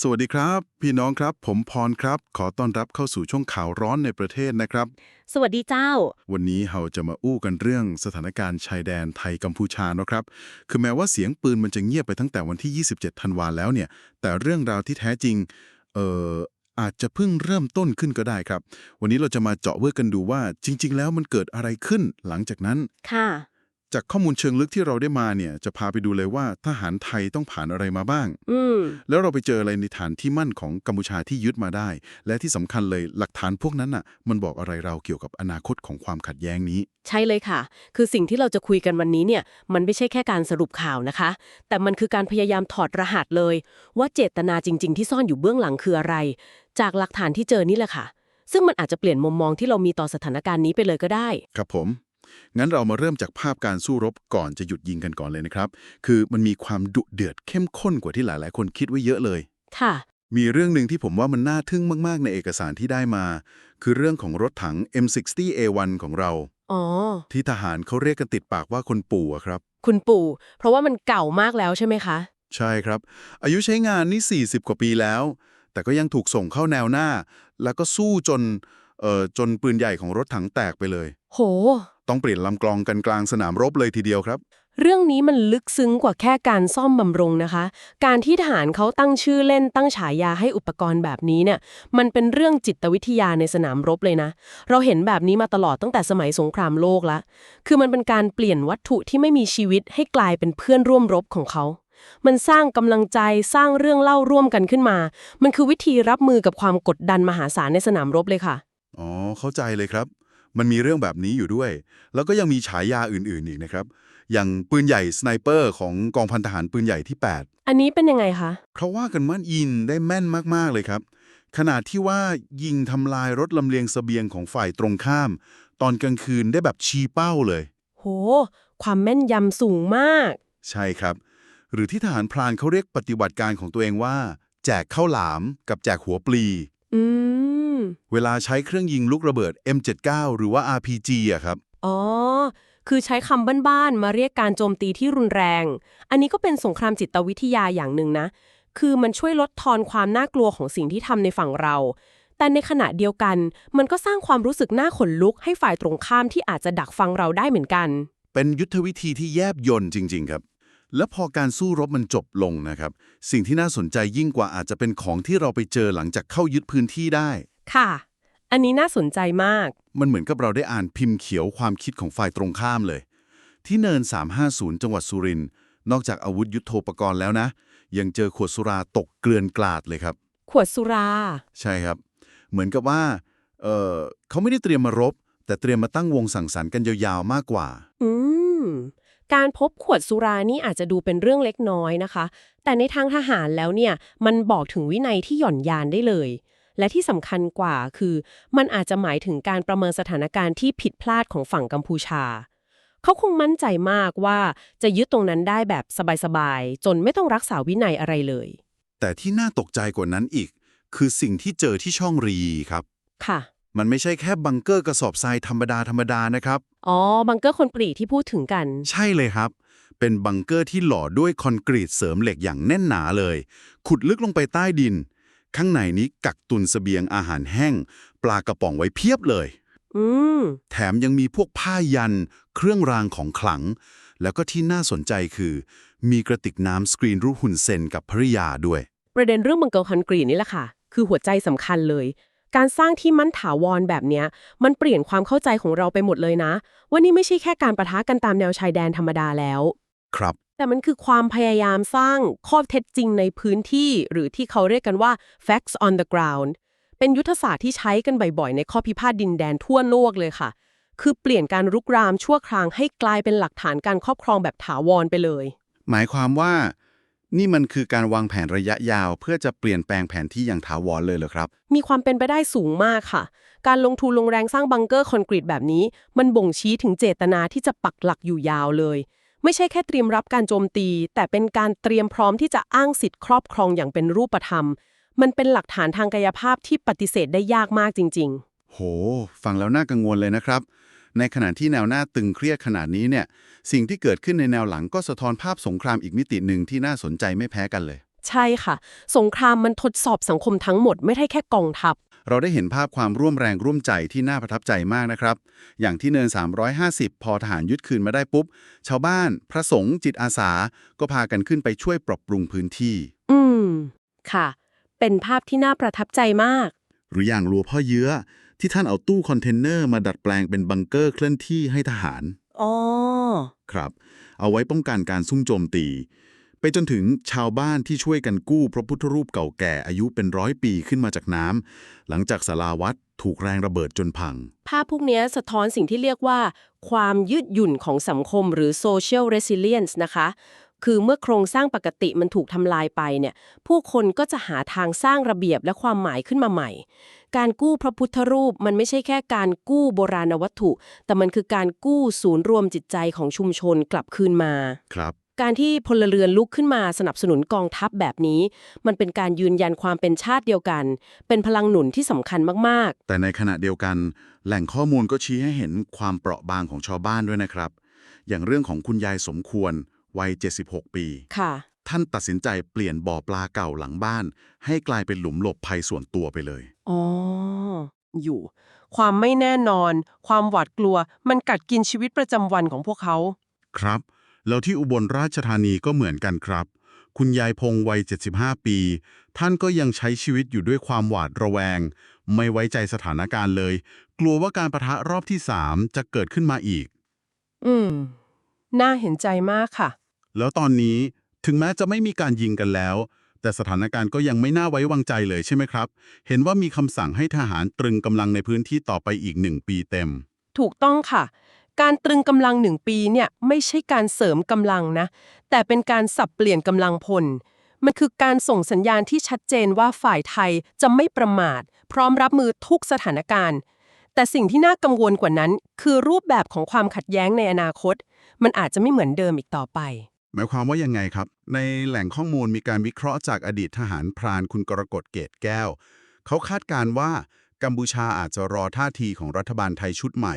สวัสดีครับ พี่น้องครับ ผมพรครับ ขอต้อนรับเข้าสู่ช่วงข่าวร้อนในประเทศนะครับ สวัสดีเจ้า วันนี้เราจะมาอู้กันเรื่องสถานการณ์ชายแดนไทยกัมพูชาเนอะครับ คือแม้ว่าเสียงปืนมันจะเงียบไปตั้งแต่วันที่ 27 ธันวาแล้วเนี่ย แต่เรื่องราวที่แท้จริง เอ่ออาจจะเพิ่งเริ่มต้นขึ้นก็ได้ครับ วันนี้เราจะมาเจาะเวือกกันดูว่า จริง ๆ แล้วมันเกิดอะไรขึ้นหลังจากนั้น ค่ะ จากข้อมูลเชิงลึกที่เราได้มาเนี่ยจะพาไปดูเลยว่าทหารไทยต้องผ่านอะไรมาบ้าง อืมแล้วเราไปเจออะไรในฐานที่มั่นของกัมพูชาที่ยึดมาได้ และที่สำคัญเลยหลักฐานพวกนั้นน่ะ มันบอกอะไรเราเกี่ยวกับอนาคตของความขัดแย้งนี้ ใช่เลยค่ะ คือสิ่งที่เราจะคุยกันวันนี้เนี่ย มันไม่ใช่แค่การสรุปข่าวนะคะ แต่มันคือการพยายามถอดรหัสเลย ว่าเจตนาจริง ๆ ที่ซ่อนอยู่เบื้องหลังคืออะไร จากหลักฐานที่เจอนี่แหละค่ะ ซึ่งมันอาจจะเปลี่ยนมุมมองที่เรามีต่อสถานการณ์นี้ไปเลยก็ได้ ครับผม งั้นเรามาเริ่มจากภาพการสู้รบก่อนจะหยุดยิงกันก่อนเลยนะครับ คือมันมีความดุเดือดเข้มข้นกว่าที่หลาย ๆ คนคิดไว้เยอะเลย ค่ะ มีเรื่องหนึ่งที่ผมว่ามันน่าทึ่งมาก ๆ ในเอกสารที่ได้มา คือเรื่องของรถถัง M60A1 ของเรา อ๋อ ที่ทหารเขาเรียกกันติดปากว่าคนปู่อะครับ คุณปู่ เพราะว่ามันเก่ามากแล้วใช่ไหมคะ ใช่ครับ อายุใช้งานนี่ 40 กว่าปีแล้ว แต่ก็ยังถูกส่งเข้าแนวหน้า แล้วก็สู้จนเอ่อจนปืนใหญ่ของรถถังแตกไปเลย โห ต้องเปลี่ยนลำกลองกันกลางสนามรบเลยทีเดียวครับ เรื่องนี้มันลึกซึ้งกว่าแค่การซ่อมบำรุงนะคะ การที่ทหารเขาตั้งชื่อเล่นตั้งฉายาให้อุปกรณ์แบบนี้เนี่ย มันเป็นเรื่องจิตวิทยาในสนามรบเลยนะ เราเห็นแบบนี้มาตลอดตั้งแต่สมัยสงครามโลกละ คือมันเป็นการเปลี่ยนวัตถุที่ไม่มีชีวิตให้กลายเป็นเพื่อนร่วมรบของเขามันสร้างกำลังใจสร้างเรื่องเล่าร่วมกันขึ้นมา มันคือวิธีรับมือกับความกดดันมหาศาลในสนามรบเลยค่ะ อ๋อ เข้าใจเลยครับ มันมีเรื่องแบบนี้อยู่ด้วย แล้วก็ยังมีฉายาอื่นๆอีกนะครับ อย่างปืนใหญ่สไนเปอร์ของกองพันทหารปืนใหญ่ที่ 8 อันนี้เป็นยังไงคะเขาว่ากันว่ายิงได้แม่นมากๆเลยครับ ขนาดที่ว่ายิงทำลายรถลำเลียงเสบียงของฝ่ายตรงข้าม ตอนกลางคืนได้แบบชี้เป้าเลย โห ความแม่นยำสูงมาก ใช่ครับ หรือที่ทหารพรานเขาเรียกปฏิบัติการของตัวเองว่า แจกข้าวหลามกับแจกหัวปลี อืม เวลาใช้เครื่องยิงลูกระเบิด M79 หรือว่า RPG อะครับ อ๋อ คือใช้คำบ้านๆมาเรียกการโจมตีที่รุนแรง อันนี้ก็เป็นสงครามจิตวิทยาอย่างหนึ่งนะ คือมันช่วยลดทอนความน่ากลัวของสิ่งที่ทำในฝั่งเรา แต่ในขณะเดียวกัน มันก็สร้างความรู้สึกน่าขนลุกให้ฝ่ายตรงข้ามที่อาจจะดักฟังเราได้เหมือนกัน เป็นยุทธวิธีที่แยบยนต์จริง ๆ ครับแล้วพอการสู้รบมันจบลงนะครับ สิ่งที่น่าสนใจยิ่งกว่าอาจจะเป็นของที่เราไปเจอหลังจากเข้ายึดพื้นที่ได้ ค่ะ อันนี้น่าสนใจมาก มันเหมือนกับเราได้อ่านพิมพ์เขียวความคิดของฝ่ายตรงข้ามเลย ที่เนิน 350 จังหวัดสุรินทร์นอกจากอาวุธยุโทโธปกรณ์แล้วนะ ยังเจอขวดสุราตกเกลื่อนกลาดเลยครับ ขวดสุรา ใช่ครับ เหมือนกับว่าเออเขาไม่ได้เตรียมมารบ แต่เตรียมมาตั้งวงสังสรรค์กันยาวๆมากกว่า อืม การพบขวดสุรานี่อาจจะดูเป็นเรื่องเล็กน้อยนะคะ แต่ในทางทหารแล้วเนี่ย มันบอกถึงวินัยที่หย่อนยานได้เลย และที่สำคัญกว่าคือ มันอาจจะหมายถึงการประเมินสถานการณ์ที่ผิดพลาดของฝั่งกัมพูชา เขาคงมั่นใจมากว่าจะยึดตรงนั้นได้แบบสบายๆ จนไม่ต้องรักษาวินัยอะไรเลย แต่ที่น่าตกใจกว่านั้นอีก คือสิ่งที่เจอที่ช่องรีครับ ค่ะ มันไม่ใช่แค่บังเกอร์กระสอบทรายธรรมดาธรรมดานะครับ อ๋อ บังเกอร์คนปรีที่พูดถึงกัน ใช่เลยครับ เป็นบังเกอร์ที่หล่อด้วยคอนกรีตเสริมเหล็กอย่างแน่นหนาเลย ขุดลึกลงไปใต้ดิน ข้างในนี้กักตุนเสบียงอาหารแห้ง ปลากระป๋องไว้เพียบเลย อืม แถมยังมีพวกผ้ายัน เครื่องรางของขลัง แล้วก็ที่น่าสนใจคือ มีกระติกน้ำสกรีนรูปหุ่นเซนกับภริยาด้วย ประเด็นเรื่องบังเกอร์คอนกรีตนี่แหละค่ะ คือหัวใจสำคัญเลย การสร้างที่มั่นถาวรแบบเนี้ย มันเปลี่ยนความเข้าใจของเราไปหมดเลยนะ ว่านี่ไม่ใช่แค่การประทะกันตามแนวชายแดนธรรมดาแล้ว ครับ แต่มันคือความพยายามสร้างข้อเท็จจริงในพื้นที่ หรือที่เขาเรียกกันว่า facts on the ground เป็นยุทธศาสตร์ที่ใช้กันบ่อยๆ ในข้อพิพาทดินแดนทั่วโลกเลยค่ะ คือเปลี่ยนการรุกรามชั่วคราวให้กลายเป็นหลักฐานการครอบครองแบบถาวรไปเลย หมายความว่า นี่มันคือการวางแผนระยะยาว เพื่อจะเปลี่ยนแปลงแผนที่อย่างถาวรเลยเหรอครับ มีความเป็นไปได้สูงมากค่ะ การลงทุนลงแรงสร้างบังเกอร์คอนกรีตแบบนี้ มันบ่งชี้ถึงเจตนาที่จะปักหลักอยู่ยาวเลย ไม่ใช่แค่เตรียมรับการโจมตี แต่เป็นการเตรียมพร้อมที่จะอ้างสิทธิ์ครอบครองอย่างเป็นรูปธรรม มันเป็นหลักฐานทางกายภาพที่ปฏิเสธได้ยากมากจริงโห ฟังแล้วน่ากังวลเลยนะครับ ในขณะที่แนวหน้าตึงเครียดขนาดนี้เนี่ย สิ่งที่เกิดขึ้นในแนวหลังก็สะท้อนภาพสงครามอีกมิติหนึ่งที่น่าสนใจไม่แพ้กันเลย ใช่ค่ะ สงครามมันทดสอบสังคมทั้งหมดไม่ใช่แค่กองทัพ เราได้เห็นภาพความร่วมแรงร่วมใจที่น่าประทับใจมากนะครับ อย่างที่เนิน 350 พอทหารยึดคืนมาได้ปุ๊บ ชาวบ้าน พระสงฆ์จิตอาสา ก็พากันขึ้นไปช่วยปรับปรุงพื้นที่ อืม ค่ะ เป็นภาพที่น่าประทับใจมาก หรืออย่างรัวพ่อเยื้อ ที่ท่านเอาตู้คอนเทนเนอร์มาดัดแปลงเป็นบังเกอร์เคลื่อนที่ให้ทหารอ๋อครับ เอาไว้ป้องกันการซุ่มโจมตีไป จนถึงชาวบ้านที่ช่วยกันกู้พระพุทธรูปเก่าแก่อายุเป็นร้อยปีขึ้นมาจากน้ำหลังจากสาราวัดถูกแรงระเบิดจนพัง ภาพพวกเนี้ยสะท้อนสิ่งที่เรียกว่า ความยืดหยุ่นของสังคมหรือ social resilience นะคะ คือเมื่อโครงสร้างปกติมันถูกทำลายไปเนี่ย ผู้คนก็จะหาทางสร้างระเบียบและความหมายขึ้นมาใหม่ การกู้พระพุทธรูปมันไม่ใช่แค่การกู้โบราณวัตถุ แต่มันคือการกู้ศูนย์รวมจิตใจของชุมชนกลับคืนมา ครับ การที่พลเรือนลุกขึ้นมาสนับสนุนกองทัพแบบนี้ มันเป็นการยืนยันความเป็นชาติเดียวกัน เป็นพลังหนุนที่สำคัญมากแต่ในขณะเดียวกัน แหล่งข้อมูลก็ชี้ให้เห็นความเปราะบางของชาวบ้านด้วยนะครับ อย่างเรื่องของคุณยายสมควรวัย 76 ปีๆค่ะ ท่านตัดสินใจเปลี่ยนบ่อปลาเก่าหลังบ้าน ให้กลายเป็นหลุมหลบภัยส่วนตัวไปเลย อ๋อ อยู่ ความไม่แน่นอน ความหวาดกลัว มันกัดกินชีวิตประจำวันของพวกเขา ครับ แล้วที่อุบลราชธานีก็เหมือนกันครับ คุณยายพงวัย 75 ปี ท่านก็ยังใช้ชีวิตอยู่ด้วยความหวาดระแวง ไม่ไว้ใจสถานการณ์เลย กลัวว่าการประทะรอบที่3จะเกิดขึ้นมาอีก อืม น่าเห็นใจมากค่ะ แล้วตอนนี้ถึงแม้จะไม่มีการยิงกันแล้ว แต่สถานการณ์ก็ยังไม่น่าไว้วางใจเลยใช่ไหมครับ เห็นว่ามีคำสั่งให้ทหารตรึงกำลังในพื้นที่ต่อไปอีกหนึ่งปีเต็ม ถูกต้องค่ะ การตรึงกำลังหนึ่งปีเนี่ยไม่ใช่การเสริมกำลังนะ แต่เป็นการสับเปลี่ยนกำลังพล มันคือการส่งสัญญาณที่ชัดเจนว่าฝ่ายไทยจะไม่ประมาท พร้อมรับมือทุกสถานการณ์ แต่สิ่งที่น่ากังวลกว่านั้น คือรูปแบบของความขัดแย้งในอนาคต มันอาจจะไม่เหมือนเดิมอีกต่อไป หมายความว่ายังไงครับ ในแหล่งข้อมูลมีการวิเคราะห์จากอดีตทหารพรานคุณกรกฎเกตแก้ว เขาคาดการณ์ว่ากัมพูชาอาจจะรอท่าทีของรัฐบาลไทยชุดใหม่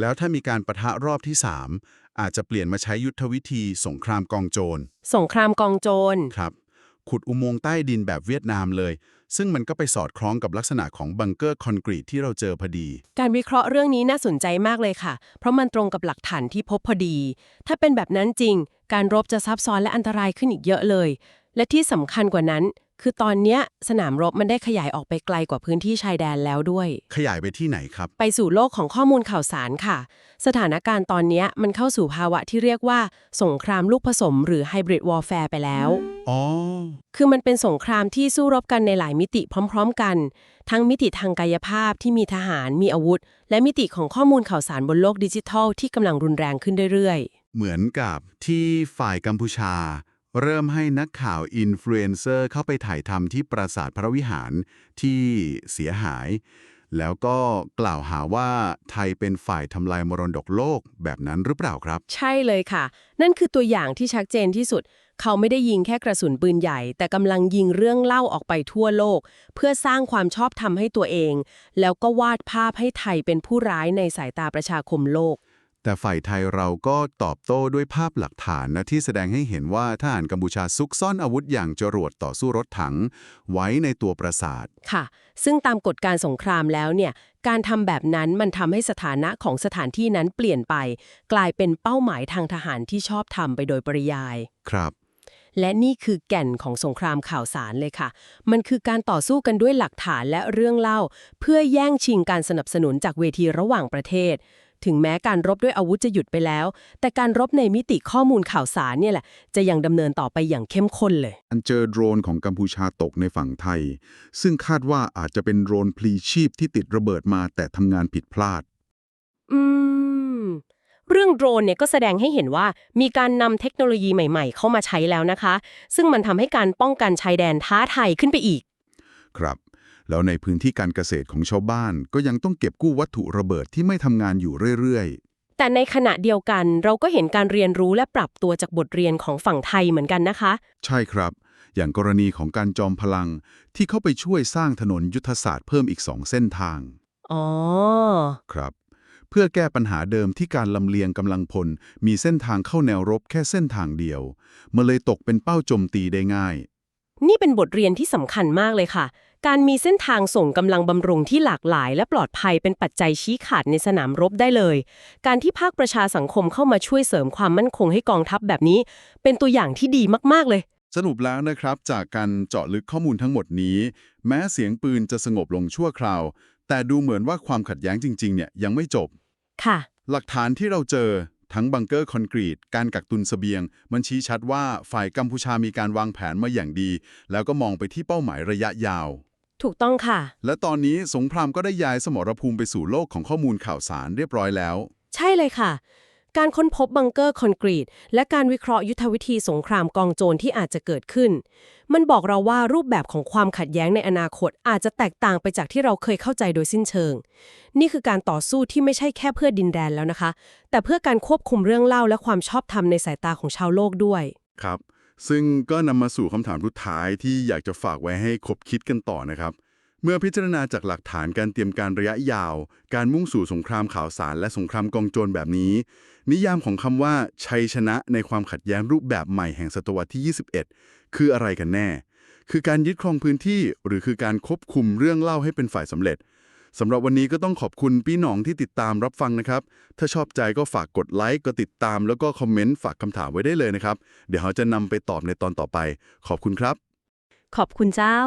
แล้วถ้ามีการประทะรอบที่ 3 อาจจะเปลี่ยนมาใช้ยุทธวิธีสงครามกองโจร สงครามกองโจร ครับ ขุดอุโมงค์ใต้ดินแบบเวียดนามเลย ซึ่งมันก็ไปสอดคล้องกับลักษณะของบังเกอร์คอนกรีตที่เราเจอพอดี การวิเคราะห์เรื่องนี้น่าสนใจมากเลยค่ะ เพราะมันตรงกับหลักฐานที่พบพอดี ถ้าเป็นแบบนั้นจริง การรบจะซับซ้อนและอันตรายขึ้นอีกเยอะเลย และที่สำคัญกว่านั้น คือตอนเนี้ยสนามรบมันได้ขยายออกไปไกลกว่าพื้นที่ชายแดนแล้วด้วย ขยายไปที่ไหนครับ ไปสู่โลกของข้อมูลข่าวสารค่ะ สถานการณ์ตอนเนี้ยมันเข้าสู่ภาวะที่เรียกว่า สงครามลูกผสม หรือไฮบริดวอร์แฟร์ไปแล้ว อ๋อ คือมันเป็นสงครามที่สู้รบกันในหลายมิติพร้อม ๆ กัน ทั้งมิติทางกายภาพที่มีทหารมีอาวุธ และมิติของข้อมูลข่าวสารบนโลกดิจิทัลที่กำลังรุนแรงขึ้นเรื่อยเหมือนกับที่ฝ่ายกัมพูชา เริ่มให้นักข่าวอินฟลูเอนเซอร์เข้าไปถ่ายทำที่ปราสาทพระวิหารที่เสียหาย แล้วก็กล่าวหาว่าไทยเป็นฝ่ายทำลายมรดกโลกแบบนั้นหรือเปล่าครับ ใช่เลยค่ะ นั่นคือตัวอย่างที่ชัดเจนที่สุด เขาไม่ได้ยิงแค่กระสุนปืนใหญ่ แต่กำลังยิงเรื่องเล่าออกไปทั่วโลก เพื่อสร้างความชอบธรรมให้ตัวเอง แล้วก็วาดภาพให้ไทยเป็นผู้ร้ายในสายตาประชาคมโลก แต่ฝ่ายไทยเราก็ตอบโต้ด้วยภาพหลักฐานนะที่แสดงให้เห็นว่าทหารกัมพูชาซุกซ่อนอาวุธอย่างจรวดต่อสู้รถถัง ไว้ในตัวปราสาท ค่ะ ซึ่งตามกฎการสงครามแล้วเนี่ย การทำแบบนั้นมันทำให้สถานะของสถานที่นั้นเปลี่ยนไป กลายเป็นเป้าหมายทางทหารที่ชอบทำไปโดยปริยาย ครับ และนี่คือแก่นของสงครามข่าวสารเลยค่ะ มันคือการต่อสู้กันด้วยหลักฐานและเรื่องเล่า เพื่อแย่งชิงการสนับสนุนจากเวทีระหว่างประเทศ ถึงแม้การรบด้วยอาวุธจะหยุดไปแล้ว แต่การรบในมิติข้อมูลข่าวสารเนี่ยแหละ จะยังดำเนินต่อไปอย่างเข้มข้นเลยอันเจอโดรนของกัมพูชาตกในฝั่งไทย ซึ่งคาดว่าอาจจะเป็นโดรนพลีชีพที่ติดระเบิดมาแต่ทำงานผิดพลาด อืม เรื่องโดรนเนี่ยก็แสดงให้เห็นว่ามีการนำเทคโนโลยีใหม่ๆ เข้ามาใช้แล้วนะคะ ซึ่งมันทำให้การป้องกันชายแดนท้าทายขึ้นไปอีก ครับ แล้วในพื้นที่การเกษตรของชาวบ้าน ก็ยังต้องเก็บกู้วัตถุระเบิดที่ไม่ทำงานอยู่เรื่อยแต่ในขณะเดียวกันเราก็เห็นการเรียนรู้และปรับตัวจากบทเรียนของฝั่งไทยเหมือนกันนะคะๆใช่ครับ อย่างกรณีของการจอมพลังที่เข้าไปช่วยสร้างถนนยุทธศาสตร์เพิ่มอีกสองเส้นทางอ๋อครับเพื่อแก้ปัญหาเดิมที่การลำเลียงกำลังพล มีเส้นทางเข้าแนวรบแค่เส้นทางเดียวมันเลยตกเป็นเป้าโจมตีได้ง่าย นี่เป็นบทเรียนที่สำคัญมากเลยค่ะ การมีเส้นทางส่งกำลังบำรุงที่หลากหลาย และปลอดภัยเป็นปัจจัยชี้ขาดในสนามรบได้เลย การที่ภาคประชาสังคมเข้ามาช่วยเสริมความมั่นคงให้กองทัพแบบนี้ เป็นตัวอย่างที่ดีมากๆเลย สรุปแล้วนะครับ จากการเจาะลึกข้อมูลทั้งหมดนี้ แม้เสียงปืนจะสงบลงชั่วคราว แต่ดูเหมือนว่าความขัดแย้งจริงๆเนี่ยยังไม่จบ ค่ะ หลักฐานที่เราเจอทั้งบังเกอร์คอนกรีต การกักตุนเสบียง มันชี้ชัดว่าฝ่ายกัมพูชามีการวางแผนมาอย่างดี แล้วก็มองไปที่เป้าหมายระยะยาว ถูกต้องค่ะ และตอนนี้สงครามก็ได้ย้ายสมรภูมิไปสู่โลกของข้อมูลข่าวสารเรียบร้อยแล้ว ใช่เลยค่ะ การค้นพบบังเกอร์คอนกรีต และการวิเคราะห์ยุทธวิธีสงครามกองโจรที่อาจจะเกิดขึ้น มันบอกเราว่ารูปแบบของความขัดแย้งในอนาคตอาจจะแตกต่างไปจากที่เราเคยเข้าใจโดยสิ้นเชิง นี่คือการต่อสู้ที่ไม่ใช่แค่เพื่อดินแดนแล้วนะคะ แต่เพื่อการควบคุมเรื่องเล่าและความชอบธรรมในสายตาของชาวโลกด้วย ครับ ซึ่งก็นำมาสู่คำถามสุดท้ายที่อยากจะฝากไว้ให้คบคิดกันต่อนะครับ เมื่อพิจารณาจากหลักฐานการเตรียมการระยะยาว การมุ่งสู่สงครามข่าวสารและสงครามกองโจรแบบนี้ นิยามของคำว่าชัยชนะในความขัดแย้งรูปแบบใหม่แห่งศตวรรษที่ 21 คืออะไรกันแน่ คือการยึดครองพื้นที่ หรือคือการควบคุมเรื่องเล่าให้เป็นฝ่ายสำเร็จ สำหรับวันนี้ก็ต้องขอบคุณพี่หนองที่ติดตามรับฟังนะครับ ถ้าชอบใจก็ฝากกดไลค์กดติดตามแล้วก็คอมเมนต์ฝากคำถามไว้ได้เลยนะครับ เดี๋ยวเราจะนำไปตอบในตอนต่อไป ขอบคุณครับ ขอบคุณเจ้า